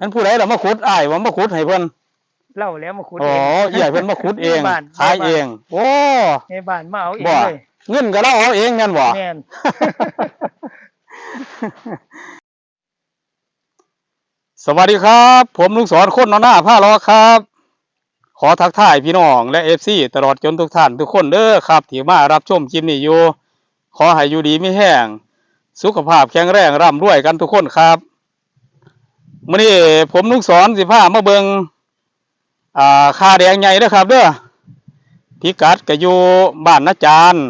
นั่นผู้ใดล่ะมาขุดอ้ายว่ามาขุดให้เพิ่นเล่าแล้วมาขุดอ๋อเองใหญ่เพิ่นมาขุดเองในบ้านขายเอง โอ้ ในบ้านมาเอาเองบ่ เลยเงินก็เราเอาเองแม่นบ่ แม่น สวัสดีครับ ผมลุงสอนคนนอนหน้าผ้ารอครับ ขอทักทายพี่น้องและเอฟซีตลอดจนทุกท่านทุกคนเด้อครับที่มารับชมคลิปนี้อยู่ ขอให้อยู่ดีไม่แห้ง สุขภาพแข็งแรงร่ำรวยกันทุกคนครับ มื้อนี้ผมลุงสอนสิพามาเบิงอ่าคาแดงใหญ่เด้อครับเด้อพิกัดก็อยู่บ้านนาจารย์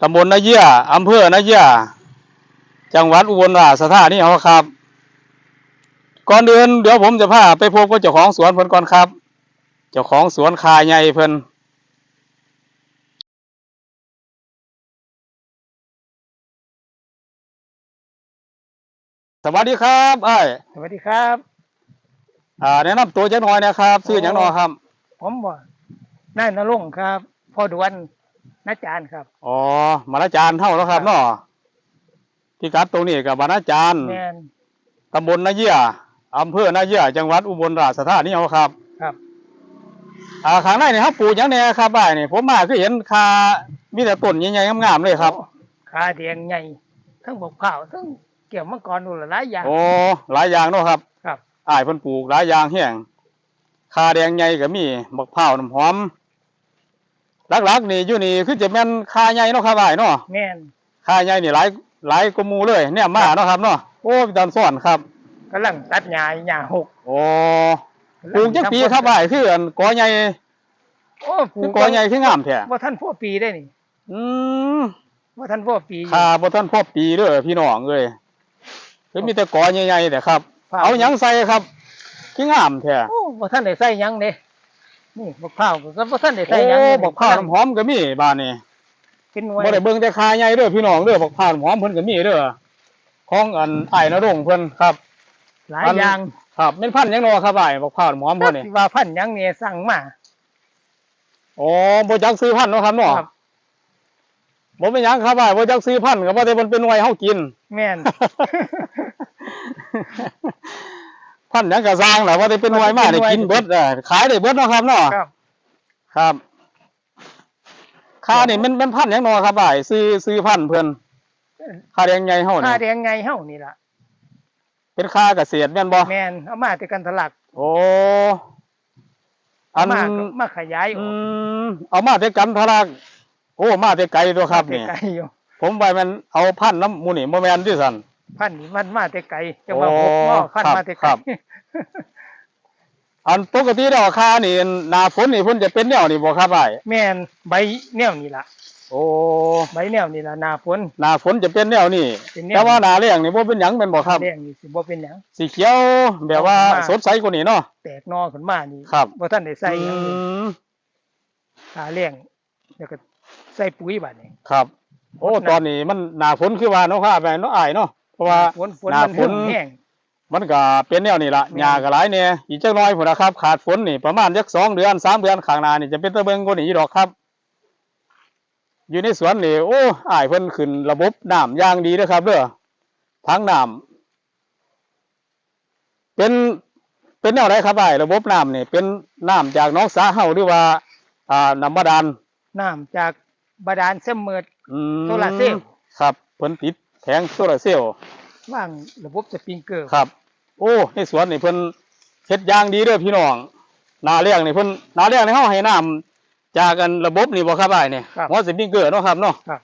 ตำบลนาเยี่ยอำเภอนาเยี่ยจังหวัดอุบลราชธานีเอาครับ ก่อนอื่นเดี๋ยวผมจะพาไปพบกับเจ้าของสวนเพิ่นก่อนครับ เจ้าของสวนคาใหญ่เพิ่น สวัสดีครับไอ้ายสวัสดีครับ อ่าแนะนำตัวจักหน่อยนะครับชื่อหยังหนอครับผมบ่นายนรงค์ครับพ่อดวนนาจารย์ครับ อ๋อมาละจานเท่าแล้วครับเนาะพิกัดตรงนี้กับบานาจารย์แม่นตำบลนาเยี่ยอำเภอนาเยี่ยจังหวัดอุบลราชธานีเอาครับครับ อ่าข้างในนี่ครับปลูกหยังแน่ครับบ้านนี่ผมมาคือเห็นคามีแต่ต้นใหญ่ๆงามๆเลยครับโอ้ขาแดงใหญ่ทั้งบกข้าวทั้ง เกี่ยวมังกรดูหลายอย่าง โอ้หลายอย่างเนาะครับ ครับอ้ายเพิ่นปลูกหลายอย่างแห้งคาแดงใหญ่ก็มีบักพร้าวน้ำหอมหลักๆนี่อยู่นี่คือจะแม่นคาใหญ่เนาะครับอ้ายเนาะแม่นคาใหญ่นี่หลายหลายกว่าหมู่เลยเนี่ยมาเนาะครับเนาะโอ้พี่ตอนสอนครับกำลังตัดหญ้าหญ้าหกโอ้ปลูกจักปีครับอ้ายคืออันกอใหญ่โอ้ปลูคือกอใหญ่คืองามแท้ว่าท่านพ่อปีได้นี่อืมว่าท่านพ่อปีอยู่คาบ่ทันพอปีเด้อพี่น้องเอ้ย คือมีแต่กอใหญ่ๆแต่ครับครับเอาหยังใส่ครับคืองามแท้โอ้ว่าท่านได้ใส่หยังเด้นี่บักข้าวก็ว่าท่านได้ใส่โอ้หยังเด้บักพร้าวน้ำหอมก็มีบ้านนี้เป็นหน่วยบ่ได้เบิ่งแต่คาใหญ่เด้อพี่น้องเด้อบักพร้าวน้ำหอมเพิ่นก็มีเด้อของอันอ้ายนรงค์เพิ่นครับ หลายอย่างครับเป็นพันธุ์หยังเนาะครับอ้ายบักพร้าวน้ำหอมเพิ่นนี่ที่ว่าพันหยังเนี่ยสั่งมา อ๋อบ่จักซื้อพันธุ์เนาะครับเนาะครับ บ่เป็นหยังครับอ้ายบ่จักซื้อพันธุ์ก็บ่ได้มันเป็นหน่วยเฮากิน แม่น พันธุ์หยังก็สร้างแหละว่าได้เป็นหน่วยมาได้กินเบิดเออขายได้เบิดเนาะครับเนาะครับ ครับค่านี่มันมันพันธุ์หยังเนาะครับอ้ายซื้อซื้อพันธุ์เพิ่นค่าแรงใหญ่เฮาค่านี่แดงไงเฮานี่ล่ะ เป็นค่าเกษตรแม่นบ่แม่นเอามาแต่กันทะลักโอ้อัเอาน มาก็มาขยายออือกมเอามาแต่กันทะลัก โอ้มาแต่ไกลตัวครับมาแต่นี่ไกลอยู่ผมไว้มันเอาพันธุ์น้ำหมูนี่บ่แม่นที่สั่นพันนี่มันมาแต่ไกลจะมาโอ้หกหม้อพันครับมาแต่ไกคลรับอันปกติแล้วค่านี่หน้าฝนนี่เพิ่นจะเป็นแนวนี่บ่ครับอ้ายแม่นใบแนวนี่ล่ะ โอ้ใบแนวนี่ล่ะหน้าฝนหน้าฝนจะเป็นแนวนี้เป็นแนวแต่ว่าหน้าแล้งนี่บ่เป็นหยังเป็นบ่ครับแดงนี่สิบ่เป็นหยังสีเขียวแบบว่าเอาขึ้นมาสดใสกว่านี้เนาะแตกหนอขึ้นมานี่ครับบ่ทันได้ใส่หยังอืมหาเลี้ยงแล้วก็ ใส่ปุ๋ยบัดนี้ ครับ โอ้ตอนนี้มันหน้าฝนคือว่าเนาะครับแม่เนาะอ้ายเนาะเพราะว่าฝนฝนหน้ามันฝนแห้งมันก็เป็นแนวนี้ละแม่นหญ้าก็หลายแน่อีกจักหน่อยพุ่นนะครับ ขาดฝนนี่ประมาณจักสองเดือนสามเดือนข้างหน้านี่จะเป็นตะเบิงกว่านี้ดอกครับอยู่ในสวนนี่โอ้อ้ายเพิ่นขึ้นระบบน้ำอย่างดีเด้อครับเด้อทั้งน้ำเป็นเป็นแนวไหนครับอ้ายระบบน้ำนี่เป็นน้ำจากหนองสาเฮาหรือว่า อ่าน้ำบาดาลน้ำจาก บาดาลเสมออืมโซลาร์เซลล์ ครับเพิ่นติดแผงโซลาร์เซลล์ว่างระบบสปริงเกอร์ครับ โอ้ในสวนนี่เพิ่นเฮ็ดอย่างดีเด้อพี่น้องนาเลี้ยงนี่เพิ่นนาเลี้ยงนี่เฮาให้น้ำจากกันระบบนี่บ่ครับอ้ายนี่ครับ หัวสปริงเกอร์เนาะครับเนาะครับ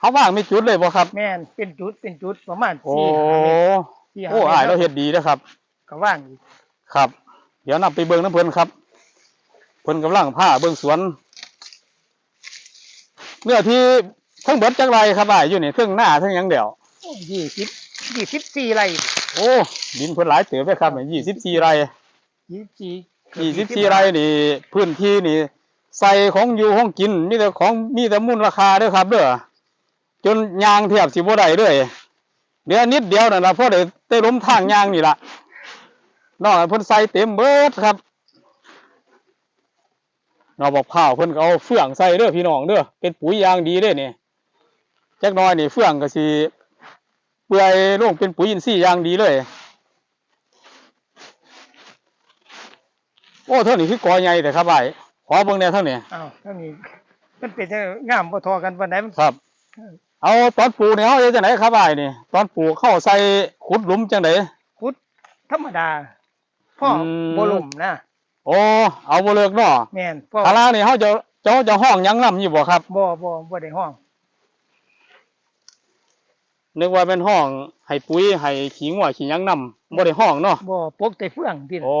เฮาว่างมีจุดเลยบ่ครับ แม่นเป็นจุดเป็นจุดประมาณโอ้สี่ห้าเมตร สี่ห้าโอ้เมตร อ้ายเราเฮ็ดดีเด้อครับ ก็ว่างอีกครับ เดี๋ยวนํไปเบิ่งน้ำเพิ่นครับ เพิ่นกำลังพาเบิ่งสวน เนื้อที่ทั้งเบิดจักไรครับอ้ายอยู่นี่เทั้งหน้าเทั้งหยังเดียว ยี่สิบยี่สิบสี่ไร่โอ้ดินเพิ่นหลายเติบเลยครับยี่สิบสี่ไร่ยี่สิบสี่ยี่สิบสี่ไร่นี่ พื้นที่นี่ ใส่ของอยู่ของกินมีแต่ของมีแต่มูลราคาเด้อครับเด้อจนยางเทียบสิบ่ได้เลยเดี๋ยวนิดเดียวนั่นล่ะพอได้ได้ล้มทางยางนี่ล่ะนอกนั้นเพิ่นใส่เต็มเบิดครับ เงบอกผ้าเพิ่นเอาเฟื่องใส่เด้อพี่น้องเด้อเป็นปุ๋ยยางดีเด้อเนี่ยจักน้อยนี่เฟื่องก็สิเปื่อยลงเป็นปุ๋ยอินทรีย์ยางดีเลยโอ้เท่านี้คือกอใหญ่แต่ครับไอ้ขอเบิ่งแนวเท่านี้อ้าวเท่านี้มันเป็นงามบ่ทอกันวันไหนครับ เอาตอนปลูกเนี่ยเฮาจะไหนครับไอ้นี่ ตอนปลูกเข้าใส่ขุดหลุมจังไหนขุดธรรมดาพ่อบ่หลุมนะ โอ้เอาบ่เลิกเนาะแม่นพ่อข้างล่างนี่เขาจะเจ้าจะห้องหยังนํอยู่บ่ครับบ่บ่บ่ได้ห้อง นึกว่าเป็นห้องให้ปุ๋ยให้ขี้งัวขี้หยังนํบ่ได้ห้องเนาะบ่ปกแต่เฟื่องพี่น่ะโอ้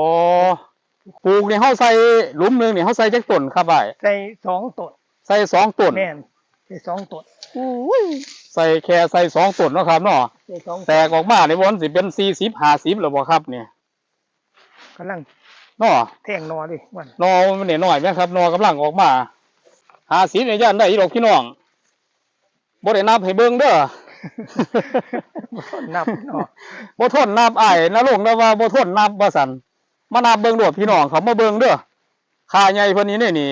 ปลูกนี่เขาใส่หลุมหนึงนี่เขาใส่จักต้นครับไอ้ายใส่สองต้นใส่สองต้นแม่นใส่สองต้นใส่แค่ใส่สองต้นเนาะครับเนาะใส่สองแตกออกมาในวันสิเป็นสี่สิบห้าสิบหรือบ่ครับเนี่ยกำลังเนาะแทงนอเลยวันนอมันเนี่ยน้อยไหมครับนอกำลังออกมาห้าสิบเนี่ยย่านได้อีดอกพี่น้องบ่ได้นับให้เบิ่งเด้อนับเนาะบ่ทนนับอ้ายนะลงนะว่าบ่ทนนับว่าซั่นมานับเบิ่งโดดพี่น้องเขามาเบิ่งเด้อค่าใหญ่เพิ่นนี่เนี่ยนี่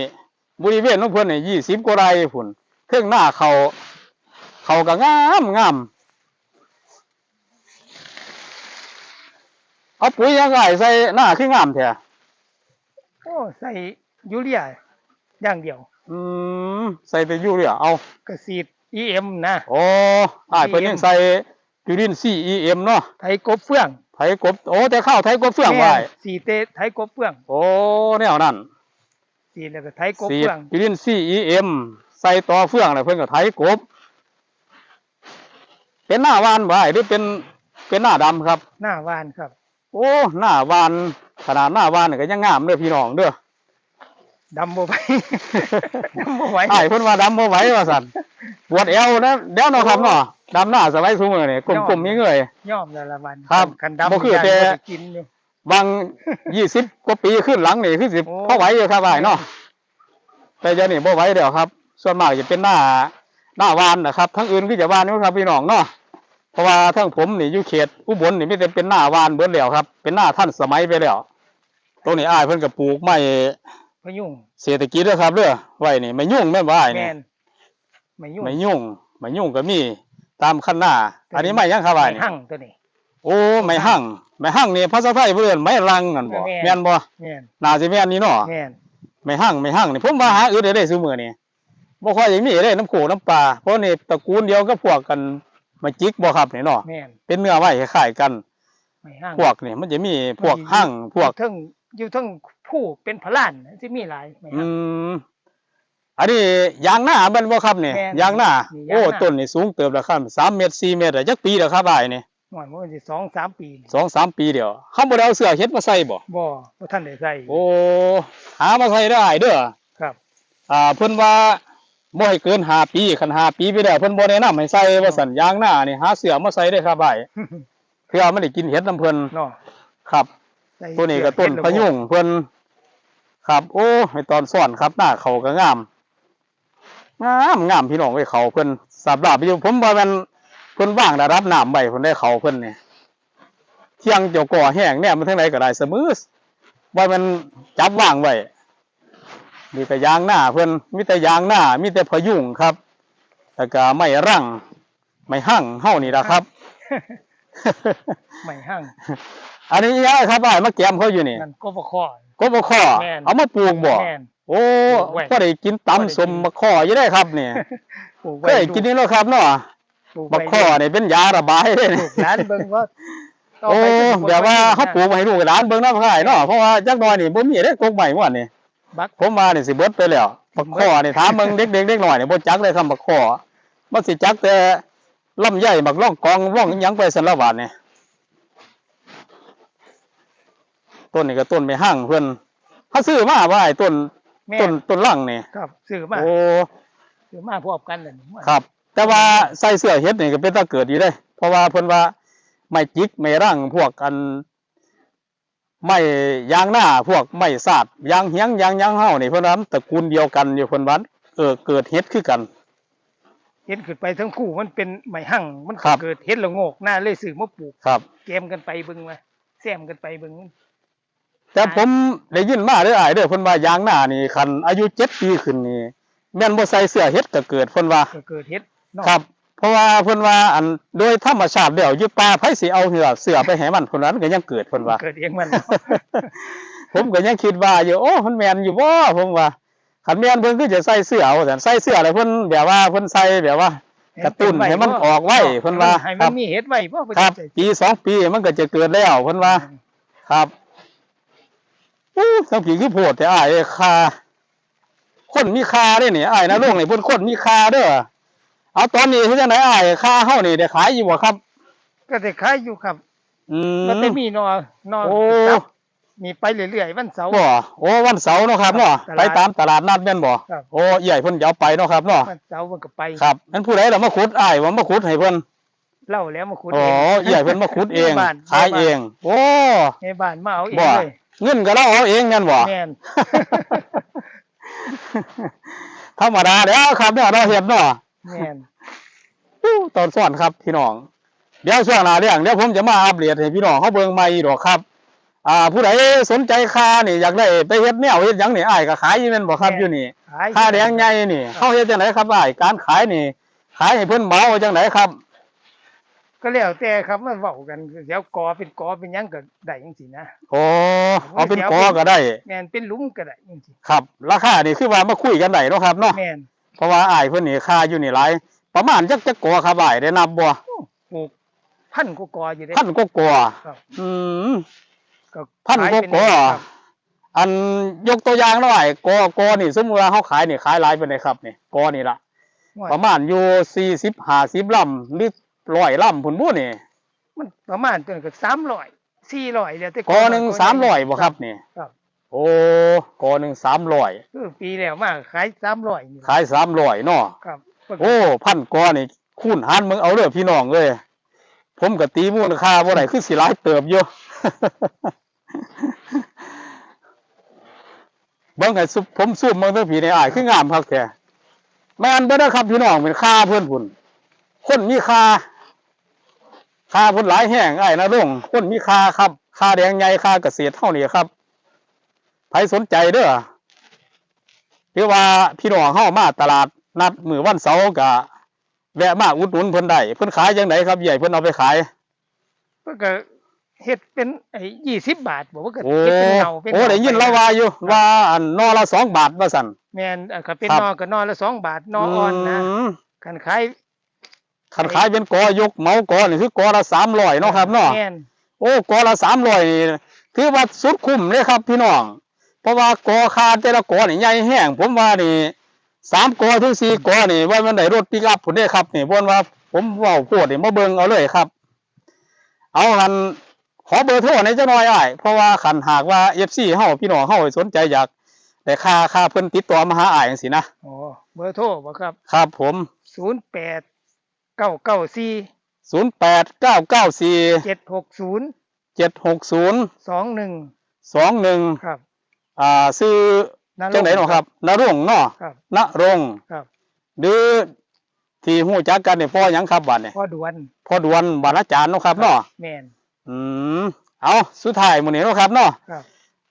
บริเวณของเพิ่นนี่20กว่าไร่พุ่นเทิงหน้าเขาเขาก็งามงามเอาปุ๋ยยังไงใส่หน้าคืองามแท้โอ้ใส่ยูเรียอย่างเดียว อืมใส่แต่ยูเรียเอากระสีด EM นะโอ้อ้ายเพิ่นยังใส่ยูริน CEM เนาะไถกบเฟื่องไถกบ โอ้แต่ข้าวไถกบเฟื่องไว้แม่นสีเตไถกบเฟื่องโอ้แนวนั้นสีแล้วก็ไถกบสีเฟื่องยูริน CEM ใส่ต่อเฟื่องแล้วเพิ่นก็ไถกบ เป็นหน้าวานบ่อ้ายหรือเป็นเป็นหน้าดำครับ หน้าวานครับ โอ้ หน้าวาน ขนาดหน้าวานนี่ก็ยังงามเด้อพี่น้องเด้อดำบ่ไหว ดำบ่ไหวอ้ายเพิ่นว่าดำบ่ไหวว่าซั่นปวดเอวนะเดี๋ยวเนาะครับเนาะดำหน้าสบายซุมื้อนี่กลมๆเงยๆย่อมแต่ละวันครับคันดำบ่คือยังแต่บ่ได้กินอยู่ บางยี่สิบกว่าปีขึ้นหลังนี่คือสิโอ้ พอไหวอยู่ครับไอ้ายเนาะแต่เดี๋ยวนี้บ่ไหวเดี๋ยวครับ ส่วนมากจะเป็นหน้าหน้าวานนะครับทั้งอื่นก็จะวานนี่ครับพี่น้องเนาะเพราะว่าทั้งผมนี่อยู่เขตอุบลนี่ไมแต่ได้เป็นหน้าวานเบิดแล้วครับ เป็นหน้าท่านสมัยไปแล้วต รงนี้อ้ายเพิ่นก็ปลูกไม้พะยุงเศรษฐกิจเด้อครับเด้อไว้นี่ไม่ยุ่งแม่นบ่อ้ายแมนี่นไม่ยุ่งไม่ยุ่งไม่ยุ่งก็มีตามขั้นหน้า อันนี้ไม่ยังครับอ้ายไม่นี่ หั่งตัวนี้ โอ้ไม่หั่งไม่หั่งนี่ภาษาไทยเพิ่นเอิ้นไม้รังนั่นบ่แม่น แม่นบ่แม่นน่าสิแม่นนี่เนาะแม่นไม่หั่งไม่หั่งนี่ผมว่าหาอื่นได้ได้ซุมื้อนี่บ่ค่อยอย่างนี้ได้น้ำโขงน้ำปลาเพราะนี่ตระกูลเดียวกับพวกกันมาจิกบ่ครับนี่เนาะแม่นเป็นเนื้อไว้คล้ายๆกัน ไม่หั่งพวกนี่มันจะมีพวกหั่งพวกอยู่เทั้ง อยู่เทั้งผู้เป็นพลานที่มีหลายไม่อืหั่งมอันนี้ยางหน้ามันบ่ครับนี่แม่นยางหน้านี่ยางหน้า โอ้ต้นนี่สูงเติบแล้วครับ3เมตร4เมตรอะจักปีแล้วครับอ้ายนี่หน่อยมันสิสองสามปีนี่สองสามปีเดียวเฮาบ่ได้เอาเสื้อเฮ็ดมาใส่บ่บ่บ่ท่านได้ใส่โอ้หามาใส่ได้เด้อครับอ่าเพิ่นว่าบ่ให้เกินห้าปีคันห้าปีไปแล้วเพิ่นบ่แนะนำให้ใส่ว่าสัญยางหน้านี่หาเสื้อมาใส่ได้ครับอ้ายเพื่อมันได้กินเห็ดนํเพิ่นเนาะครับใส่ ตัวนี้ก็ต้นเสื้อพะยุงเพิ่นครับ โอ้ให้ตอนซ่อนครับ หน้าเขาก็งามงามงามพี่น้องไว้เขาเพิ่นสับลาบอยู่ผมว่ามันเพิ่นว่างได้รับน้ำไว้เพิ่นได้เขาเพิ่นนี่เที่ยงเจ้าก่อแห้งเนี่ยมันทั้งไหนก็ได้เสมอว่ามันจับว่างไว้มีแต่ยางหน้าเพิ่นมีแต่ยางหน้ามีแต่พะยุงครับแล้วก็ไม่รั่งไม่หั่งเฮานี่ล่ะครับ ไม่หั่ง อันนี้ยายครับอ้ายมาแกมเขาอยู่นี่นั่นก็บ่คอกบมะข้อแม่น เอามาปลูกบ่แม่น โอ้ปลูกไว้ ก็ได้กินตำสมมะข้ออยู่ได้ครับเนี่ยปลูกเคไว้ยกินนี่แล้วครับเนาะปลูกมะไว้ข้อนี่เป็นยาระบายเด้ปลูนี่กร้านเบิ่งว่าต่โอ้ไปก็สิแบบว่าบ่เขาปลูกไว้ให้ลูกให้หลานเบิ่งน้ำค่ายเนาะเพราะว่าจักหน่อยนี่บ่มีได้กกใหม่ม่วนนี่บักผมมานี่สิเบิดไปแล้วมะข้อนี่ถามมึงเด็กๆเด็กหน่อยนี่บ่จักเลยครับมะข้อมันสิจักแต่ลำไยบักล่องกองว่องอิหยังไปสันละบาทนี่ ต้นนี่ก็ต้นไม่หั่งเพิ่นเขาซื้อมาว่าไอ้ต้นแม่ต้นต้นลังนี่ครับซื้อมาโอ้ซื้อมาพร้อมกันนั่นครับ แต่ว่าใส่เสื้อเฮ็ดนี่ก็เป็นตาเกิดอยู่เด้เพราะว่าเพิ่นว่าไม่จิกไม่ร่างพวกอันไม่ยางหน้าพวกไม่สาดยางเฮียงยางยางเฮานี่เพิ่นว่ามันตระกูลเดียวกันอยู่เพิ่นว่าเออเกิดเฮ็ดคือกันเห็นขึ้นไปทั้งคู่มันเป็นไม้หั่งมันครับเกิดเห็ดละโงกหน้าเลยซื้อมาปลูกครับ เกมกันไปเบิ่งมาแซมกันไปเบิ่ง แต่ผมได้ยินมาเด้ออ้ายเด้อเพิ่นว่ายางหน้านี่คันอายุ7ปีขึ้นนี่แม่นบ่ใส่เสื้อเฮ็ดก็เกิดเพิ่นว่า ก็เกิดเห็ดเนาะครับ เพราะว่าเพิ่นว่าอันโดยธรรมชาติแล้วอยู่ป่าไผสิเอาเหือกเสือไปให้มันเพิ่นว่ามันก็ยังเกิดเพิ่นว่า เกิดเองมันผมก็ยังคิดว่าอยู่โอ้มันแม่นอยู่บ่ผมว่าคันแม่นเพิ่นคือจะใส่เสื้อเอาแต่ใส่เสื้อแล้วเพิ่นแบบว่าเพิ่นใส่แบบว่า กระตุ้นให้มันออกไว้เพิ่นว่าให้ครัมันบมีเห็ดไว้บ่เพิ่นครับจะปีสองปีมันก็จะเกิดแล้วเพิ่นว่า ครับ อู้ทั้งผีคือโพดแต่อ้ายเอ้ยคาคนมีคาเด้นี่อ้ายนะลุงนี่เพิ่นคนมีคาเด้อเอาตอนนี้เฮ็ดจังไดอ้ายคาเฮานี่ได้ขายอยู่บ่ครับ ก็ได้ขายอยู่ครับอืม ก็ได้มีนอนอโอ้จับมีไปเรื่อยๆวันเสาร์ บ่โอ้วันเสาร์เนาะครับเนาะตลาดไปตามตลาดนัดแม่นบ่ครับ โอ้ใหญ่เพิ่นจะเอาไปเนาะครับเนาะวันเสาร์มันก็ไปครับนั้นผู้ใดล่ะมาขุดอ้ายว่ามาขุดให้เพิ่นเล่าแล้วมาขุดอ๋อเองใหญ่เพิ่นมาขุดเอง ในบ้านขายเอง โอ้ ในบ้านมาเอาเองบ่ เลย เงินก็เราเอาเองแม่นบ่แม่นธรรมดาเด้อครับเนี่ยเราเห็นเนาะแม่นอู้ตอนสอนครับพี่น้องเดี๋ยวช่วงหน้าเรื่องเดี๋ยวผมจะมาอัปเดตให้พี่น้องเขาเบิ่งใหม่ดอกครับ อ่า ผู้ใดสนใจค่านี่อยากได้ไปเฮ็ดแนวเฮ็ดหยังนี่อ้ายก็ขายอยู่แม่นบ่ครับอยู่นี่ขายค่าแดงใหญ่นี่เฮาเฮ็ดจังไดครับอ้ายการขายนี่ ขายให้เพิ่นเหมาจังไดครับ ก็แล้วแต่ครับมันเว้ากันเดี๋ยวกอเป็นกอเป็นหยังก็ได้จังซี่นะ โอ้เอาเป็นกอก็ได้ แม่นเป็นหลุมก็ได้จังซี่ครับ ราคานี่คือว่ามาคุยกันได้เนาะครับเนาะแม่นเพราะว่าอ้ายเพิ่นนี่ค่าอยู่นี่หลายประมาณจักจักกอครับอ้ายได้นับบ่ปลูกพันกว่ากออยู่เด้ พันกว่ากอครับ อืมก็พันขายกว่าเป็นกอครับอันยกตัวอย่างหน่อยกอกอนี่สมมติว่าเขาขายนี่ขายหลายไปเลยครับนี่กอนี่ละประมาณอยู่สี่สิบห้าสิบลำหรือ ร้อยลำผุนบุนี่มันประมาณตัวก็300 400แล้วแต่กอหนึ่งสามร้อยบ่ครับนี่ครับโอ้กอหนึ่งสามร้อยคือปีแล้วมาขาย300นี่ขายสามร้อยเนาะครับโอ้พันกอนี่คูณหารมึงเอาเลยพี่น้องเลยผมกับตีมูลค่าบ่ได้คือสิหลายเติบอยู่เบิ่งให้ซุผมซูมเบิ่งเทั้งผีในอ้ายคืองามคักแท้แม่นเบ่ได้อครับพี่น้องเป็นค่าเพิ่นพุ่นคนมีค่า ค่าเพิ่นหลายแห้งอ้ายนะลุงคนมีค่าครับค่าแดงใหญ่ค่าเกษตรเท่านี้ครับใครสนใจเด้อหรือว่าพี่น้องเฮามาตลาดนัดมื้อวันเสาร์ก็แวะมาอุดหนุนเพิ่นได้เพิ่นขายจังไดครับใหญ่เพิ่นเอาไปขายเพิ่นก็เฮ็ดเป็นไอ้20บาทบอกว่าก็โอ้เฮ็ดเป็นเงาเป็นโอ้เงาได้ยินไปแล้วว่าอยู่ว่าอันนอละสองบาทว่าสั่นแม่นอะก็เป็นครับนอก็นอละ2บาทนออ่อนนะมคันขาย คันขายเป็นกอยกเหมากอนี่คือกอละสามร้อยเนาะครับเนาะแม่นโอ้กอละสามร้อยนี่ถือว่าสุดคุ้มเลยครับ พี่น้อง เพราะว่ากอคาแต่ละกอนี่ใหญ่แห้งผมว่านี่สามกอถึงสี่กอนี่ว่ามันได้รถปิกอัพผุนได้ครับนี่บนว่า ผมเว่าโพดนี่มาเบิ่งเอาเลยครับ เอาคันขอเบอร์โทรในอยจักหน่อยอ้ายเพราะว่าคันหากว่า FC เฮาพี่น้องเฮาสนใจอยากได้ค่าค่าเพิ่นติดต่อมาหาอ้ายจังซี่นะอ๋อเบอร์โทรบ่ครับครับผม 08 994ศูนย์แปดเก้าเก้าสี่760เจ็ดหกศูนย์21สองหนึ่งครับ อ่าซื้อณรงค์จังไหนเนาะครับนรงค์เนาะครับนรงค์ครับหรือที่หู้จักกันเนี่ยพ่อหยังครับบัดเนี่ยพ่อด่วนพ่อดวนบรรณาจารย์เนาะครับเนาะแม่นอืมเอาสุดท้ายมื้อนี้เนาะครับเนาะครับ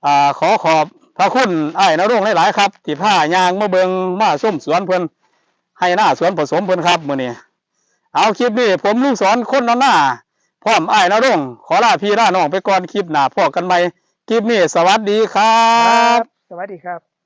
อ่าขอขอบพระคุณอ้ายนรงค์หลายๆครับ ที่พายางมาเบิงมาส้มสวนเพิ่นให้หน้าสวนผสมเพิ่นครับมื้อนี้ เอาคลิปนี้ผมลูกสอนคนนอนหน้าพร้อมไอ้ายนรงค์ขอลาพี่ลาน้องไปก่อนคลิปหน้าพอกันใหม่คลิปนี้สวัสดีครับ สวัสดีครับ